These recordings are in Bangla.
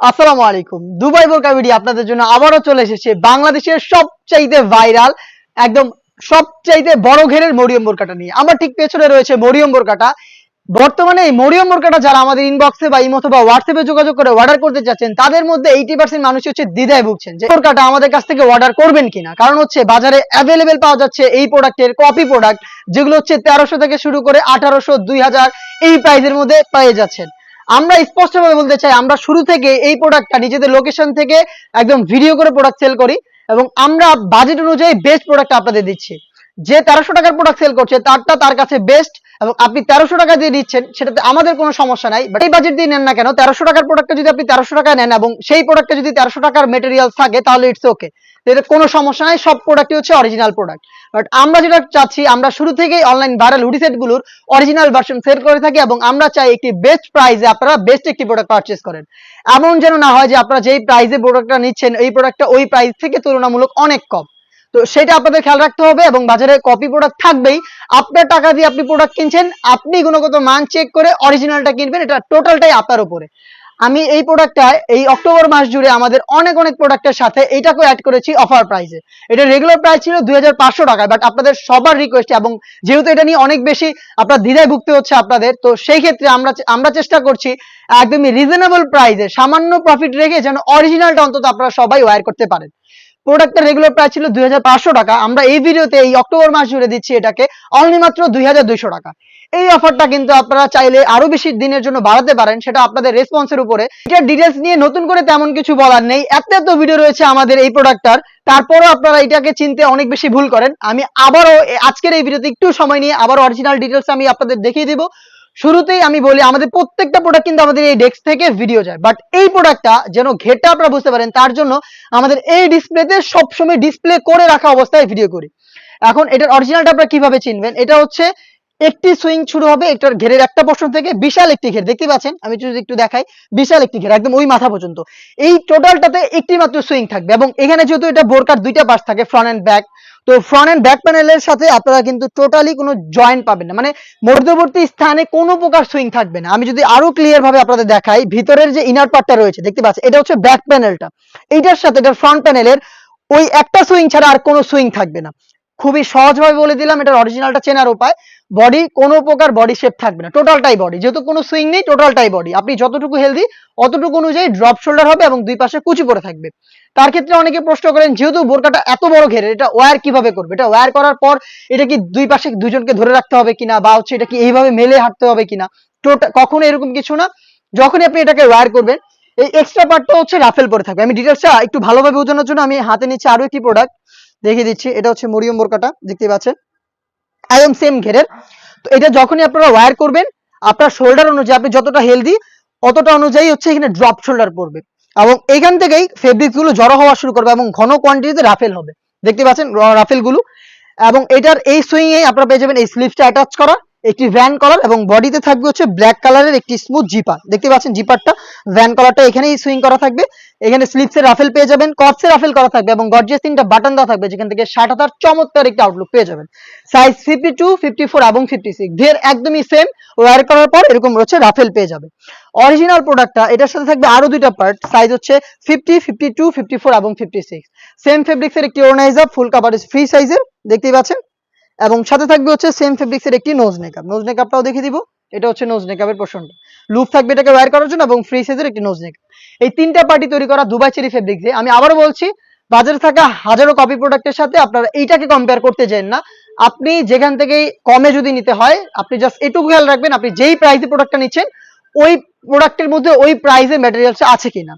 আসসালামু আলাইকুম। দুবাই বোরকা ভিডিও আপনাদের জন্য আবারও চলে এসেছে বাংলাদেশের সবচাইতে ভাইরাল, একদম সবচাইতে বড় ঘেরের মরিয়ম বোরকাটা নিয়ে। আমার ঠিক পেছনে রয়েছে মরিয়ম বোরকাটা। বর্তমানে এই মরিয়ম বোরকাটা যারা আমাদের ইনবক্সে বা ইমো অথবা হোয়াটসঅ্যাপে যোগাযোগ করে অর্ডার করতে চাচ্ছেন, তাদের মধ্যে এইটি পার্সেন্ট মানুষ হচ্ছে দ্বিধায় ভুগছেন যে বোরকাটা আমাদের কাছ থেকে অর্ডার করবেন কিনা। কারণ হচ্ছে বাজারে অ্যাভেলেবেল পাওয়া যাচ্ছে এই প্রোডাক্টের কপি প্রোডাক্ট যেগুলো হচ্ছে তেরোশো থেকে শুরু করে আঠারোশো, দুই হাজার এই প্রাইসের মধ্যে পেয়ে যাচ্ছেন। আমরা স্পষ্টভাবে বলতে চাই, আমরা শুরু থেকে এই প্রোডাক্টটা নিজেদের লোকেশন থেকে একদম ভিডিও করে প্রোডাক্ট সেল করি এবং আমরা বাজেট অনুযায়ী বেস্ট প্রোডাক্ট আপনাদের দিচ্ছি। যে তেরোশো টাকার প্রোডাক্ট সেল করছে, তারটা তার কাছে বেস্ট এবং আপনি তেরোশো টাকা দিয়ে দিচ্ছেন সেটাতে আমাদের কোনো সমস্যা নাই বাট এই বাজেট দিয়ে নেন না কেন? তেরোশো টাকার প্রোডাক্টটা যদি আপনি তেরোশো টাকা নেন এবং সেই প্রোডাক্টে যদি তেরোশো টাকার মেটেরিয়াল থাকে, তাহলে ইটস ওকে এটা কোনো সমস্যা নাই, সব প্রোডাক্টই হচ্ছে অরিজিনাল প্রোডাক্ট বাট আমরা যেটা চাচ্ছি, আমরা শুরু থেকেই অনলাইন ভাইরাল হুডি সেটগুলোর অরিজিনাল ভার্সন সেল করে থাকি এবং আমরা চাই একটি বেস্ট প্রাইসে আপনারা বেস্ট একটি প্রোডাক্ট পারচেস করেন। এমন যেন না হয় যে আপনারা যেই প্রাইসে প্রোডাক্টটা নিচ্ছেন, এই প্রোডাক্টটা ওই প্রাইস থেকে তুলনামূলক অনেক কম। তো সেটা আপনাদের খেয়াল রাখতে হবে এবং বাজারে কপি প্রোডাক্ট থাকবেই। আপনার টাকা দিয়ে আপনি প্রোডাক্ট কিনছেন, আপনি গুণগত মান চেক করে অরিজিনালটা কিনবেন, এটা টোটালটাই আপনার উপরে। আমি এই প্রোডাক্টটা এই অক্টোবর মাস জুড়ে আমাদের অনেক অনেক প্রোডাক্টের সাথে এইটাকেও অ্যাড করেছি অফার প্রাইসে এটা রেগুলার প্রাইস ছিল দুই টাকায় বাট আপনাদের সবার রিকোয়েস্ট এবং যেহেতু এটা নিয়ে অনেক বেশি আপনার দ্বিধায় ভুগতে হচ্ছে আপনাদের, তো সেই ক্ষেত্রে আমরা আমরা চেষ্টা করছি একদমই রিজনেবল প্রাইসে সামান্য প্রফিট রেখে যেন অরিজিনালটা অন্তত আপনারা সবাই ওয়্যার করতে পারেন। প্রোডাক্টের রেগুলার প্রাইস ছিল দুই টাকা। আমরা এই ভিডিওতে এই অক্টোবর মাস জুড়ে দিচ্ছি এটাকে অনলি মাত্র দুই টাকা। এই অফারটা কিন্তু আপনারা চাইলে আরও বেশি দিনের জন্য বাড়াতে পারেন, সেটা আপনাদের রেসপন্সের উপরে। এটার ডিটেলস নিয়ে নতুন করে তেমন কিছু বলার নেই। এত এত ভিডিও রয়েছে আমাদের এই প্রোডাক্টটার তারপরও আপনারা এটাকে চিনতে অনেক বেশি ভুল করেন। আমি আবারও আজকের এই ভিডিওতে একটু সময় নিয়ে আবার অরিজিনাল ডিটেলস আমি আপনাদের দেখিয়ে দিব। শুরুতেই আমি বলি, আমাদের প্রত্যেকটা প্রোডাক্ট কিন্তু আমাদের এই ডেস্ক থেকে ভিডিও যায়। বাট এই প্রোডাক্টটা যেন ঘেটা আপনারা বুঝতে পারেন, তার জন্য আমাদের এই ডিসপ্লেতে সবসময় ডিসপ্লে করে রাখা অবস্থায় ভিডিও করি। এখন এটার অরিজিনালটা আপনারা কীভাবে চিনবেন? এটা হচ্ছে একটি সুইং শুরু হবে এটার ঘেরের একটা পোর্শন থেকে বিশাল একটি ঘের। দেখতে পাচ্ছেন? আমি যদি একটু দেখাই, বিশাল একটি ঘের, একদম ওই মাথা পর্যন্ত। এই টোটালটাতে একটি মাত্র সুইং থাকবে এবং এখানে যেহেতু এটা বোরকার দুইটা পাশ থাকে ফ্রন্ট এন্ড ব্যাক তো ফ্রন্ট এন্ড ব্যাক প্যানেলের সাথে আপনারা কিন্তু টোটালি কোনো জয়েন্ট পাবেন না। মানে মধ্যবর্তী স্থানে কোনো প্রকার সুইং থাকবে না। আমি যদি আরও ক্লিয়ার ভাবে আপনাদের দেখাই, ভিতরের যে ইনার পার্টটা রয়েছে, দেখতে পাচ্ছেন? এটা হচ্ছে ব্যাক প্যানেলটা এইটার সাথে এটার ফ্রন্ট প্যানেলের ওই একটা সুইং ছাড়া আর কোনো সুইং থাকবে না। খুবই সহজভাবে বলে দিলাম, এটার অরিজিনালটা চেনার উপায়। বডি কোনো প্রকার বডি শেপ থাকবে না। টোটালটাই বডি যেহেতু কোনো সুইং নেই টোটালটাই বডি আপনি যতটুকু হেলদি অতটুকু অনুযায়ী ড্রপ শোল্ডার হবে এবং দুই পাশে কুচি পড়ে থাকবে। তার ক্ষেত্রে অনেকে প্রশ্ন করেন, যেহেতু বোরকাটা এত বড় ঘেরে, এটা ওয়্যার কীভাবে করবে? এটা ওয়্যার করার পর এটা কি দুই পাশে দুজনকে ধরে রাখতে হবে কিনা বা হচ্ছে এটা কি এইভাবে মেলে হাঁটতে হবে কিনা? টোটা- কখনো এরকম কিছু না। যখনই আপনি এটাকে ওয়্যার করবেন, এই এক্সট্রা পার্টটা হচ্ছে রাফেল পরে থাকবে। আমি ডিটেলসটা একটু ভালোভাবে বোঝানোর জন্য আমি হাতে নিচ্ছি আরও একটি প্রোডাক্ট দেখিয়ে দিচ্ছি। এটা হচ্ছে মরিয়ম বোরকাটা দেখতে পাচ্ছেন? একদম সেম ঘেরের। তো এটা যখনই আপনারা ওয়্যার করবেন, আপনার শোল্ডার অনুযায়ী আপনি যতটা হেলদি অতটা অনুযায়ী হচ্ছে এখানে ড্রপ শোল্ডার পড়বে। এবং এখান থেকেই ফেব্রিকগুলো জড়ো হওয়া শুরু করবে এবং ঘন কোয়ান্টিটিতে রাফেল হবে। দেখতে পাচ্ছেন রাফেলগুলো এবং এটার এই সুইং এ আপনারা পেয়ে যাবেন এই স্লিভসটা অ্যাটাচ করা। একটি ভ্যান কলার এবং বডিতে থাকবে হচ্ছে ব্ল্যাক কালারের একটি স্মুথ জিপার দেখতে পাচ্ছেন জিপারটা ভ্যান কলারটা এখানেই সুইং করা থাকবে। এখানে স্লিপসের রাফেল পেয়ে যাবেন কটসের রাফেল করা থাকবে এবং গর্জিয়াস তিনটা বাটন দেওয়া থাকবে, যেখান থেকে ষাট হাজার চমৎকার একটি আউটলুক পেয়ে যাবেন। Size fifty two fifty four এবং ফিফটি সিক্স ঢের একদমই সেম ওয়ার করার পর এরকম রয়েছে রাফেল পেয়ে যাবে অরিজিনাল প্রোডাক্টটা এটার সাথে থাকবে আরও দুইটা পার্ট সাইজ হচ্ছে fifty fifty two fifty four এবং ফিফটি সিক্স সেম ফেব্রিক্সের একটি অর্গানাইজার ফুল কাভারেজ ফ্রি সাইজের দেখতেই পাচ্ছেন। এবং সাথে থাকবে হচ্ছে সেম ফেব্রিক্সের একটি নোজ মেকআপ নোজ মেকআপটাও দেখিয়ে দিব। এটা হচ্ছে নোজ মেকআপের পোর্শনটা লুপ থাকবে এটাকে ওয়্যার করার জন্য এবং ফ্রি সাইজের একটি নোজ মেকআপ এই তিনটা পার্টি তৈরি করা দুবাই চেরি ফেব্রিক্সে আমি আবারও বলছি, বাজারে থাকা হাজারো কপি প্রোডাক্টের সাথে আপনারা এইটাকে কম্পেয়ার করতে চান না। আপনি যেখান থেকে কমে যদি নিতে হয়, আপনি জাস্ট এটুকু খেয়াল রাখবেন, আপনি যেই প্রাইসে প্রোডাক্টটা নিচ্ছেন, ওই প্রোডাক্টের মধ্যে ওই প্রাইসে ম্যাটেরিয়ালস আছে কিনা।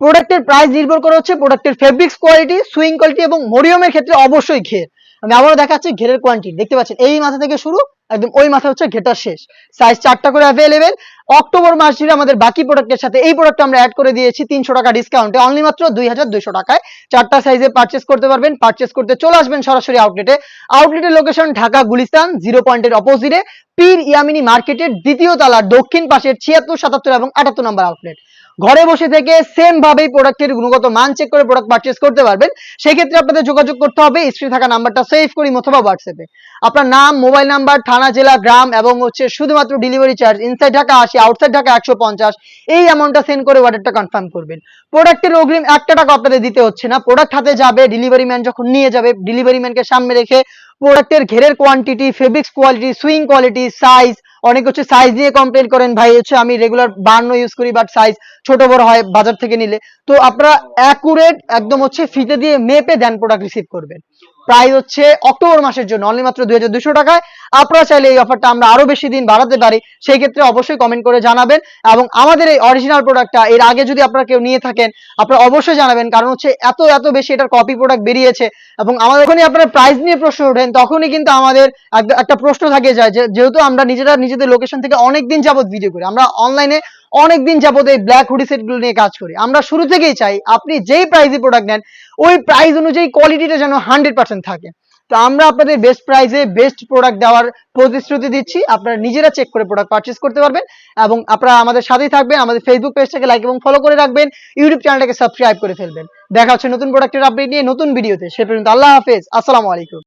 প্রোডাক্টের প্রাইস নির্ভর করে হচ্ছে প্রোডাক্টের ফেব্রিক্স কোয়ালিটি সুইং কোয়ালিটি এবং মরিয়মের ক্ষেত্রে অবশ্যই ঘের। আমি আবারও দেখাচ্ছি ঘেরের কোয়ান্টিটি দেখতে পাচ্ছেন, এই মাথা থেকে শুরু, একদম ওই মাথা হচ্ছে ঘেটার শেষ। সাইজ চারটা করে অ্যাভেলেবেল অক্টোবর মাস জুড়ে আমাদের বাকি প্রোডাক্টের সাথে এই প্রোডাক্ট আমরা অ্যাড করে দিয়েছি, তিনশো টাকা ডিসকাউন্টে অনলি মাত্র দুই হাজার দুইশো টাকায়। চারটা সাইজে পারচেস করতে পারবেন। পারচেস করতে চলে আসবেন সরাসরি আউটলেটে আউটলেটের লোকেশন ঢাকা গুলিস্তান জিরো পয়েন্টের অপোজিটে পীর ইয়ামিনী মার্কেটের দ্বিতীয় তলার দক্ষিণ পাশের ছিয়াত্তর, সাতাত্তর এবং আটাত্তর নম্বর আউটলেট ঘরে বসে থেকে সেম ভাবেই প্রোডাক্টের গুণগত মান চেক করে প্রোডাক্ট পারচেস করতে পারবেন। সেই ক্ষেত্রে আপনাদের যোগাযোগ করতে হবে স্ক্রিনে থাকা নাম্বারটা সেভ করি অথবা হোয়াটসঅ্যাপে আপনার নাম মোবাইল নাম্বার থানা, জেলা, গ্রাম এবং হচ্ছে শুধুমাত্র ডেলিভারি চার্জ ইনসাইড ঢাকা আশি আউটসাইড ঢাকা একশো পঞ্চাশ, এই অ্যামাউন্টটা সেন্ড করে অর্ডারটা কনফার্ম করবেন। প্রোডাক্টের অগ্রিম একটা টাকা আপনাদের দিতে হচ্ছে না। প্রোডাক্ট হাতে যাবে ডেলিভারি ম্যান যখন নিয়ে যাবে ডেলিভারি ম্যানকে সামনে রেখে প্রোডাক্টের ঘেরের quantity fabrics quality sewing quality size অনেক হচ্ছে সাইজ নিয়ে কমপ্লেন করেন ভাই, হচ্ছে আমি রেগুলার বান্ন ইউজ করি বাট সাইজ ছোট বড় হয় বাজার থেকে নিলে। তো আপনারা অ্যাকুরেট একদম হচ্ছে ফিতে দিয়ে মেপে দেন প্রোডাক্ট রিসিভ করবেন। প্রাইস হচ্ছে অক্টোবর মাসের জন্য অনলি মাত্র দুই টাকায়। আপনারা চাইলে এই অফারটা আমরা আরও বেশি দিন বাড়াতে পারি, সেই ক্ষেত্রে অবশ্যই কমেন্ট করে জানাবেন। এবং আমাদের এই অরিজিনাল প্রোডাক্টটা এর আগে যদি আপনারা কেউ নিয়ে থাকেন, আপনারা অবশ্যই জানাবেন, কারণ হচ্ছে এত এত বেশি এটার কপি প্রোডাক্ট বেরিয়েছে। এবং আমাদের যখনই আপনারা প্রাইস নিয়ে প্রশ্ন ওঠেন, তখনই কিন্তু আমাদের একটা- একটা প্রশ্ন থাকে যায় যেহেতু আমরা নিজেরা নিজেদের লোকেশন থেকে অনেক দিন যাবত ভিডিও করি, আমরা অনলাইনে অনেক দিন যাবত এই ব্ল্যাক হুডি সেটগুলো নিয়ে কাজ করি। আমরা শুরু থেকেই চাই আপনি যেই প্রাইসে প্রোডাক্ট নেন, ওই প্রাইস অনুযায়ী কোয়ালিটিটা যেন হান্ড্রেড পার্সেন্ট থাকে। তো আমরা আপনাদের বেস্ট প্রাইসে বেস্ট প্রোডাক্ট দেওয়ার প্রতিশ্রুতি দিচ্ছি। আপনারা নিজেরা চেক করে প্রোডাক্ট পারচেস করতে পারবেন এবং আপনারা আমাদের সাথেই থাকবেন, আমাদের ফেসবুক পেজটাকে লাইক এবং ফলো করে রাখবেন ইউটিউব চ্যানেলটাকে সাবস্ক্রাইব করে ফেলবেন। দেখা হচ্ছে নতুন প্রোডাক্টের আপডেট নিয়ে নতুন ভিডিওতে সে পর্যন্ত আল্লাহ হাফেজ। আসসালামু আলাইকুম।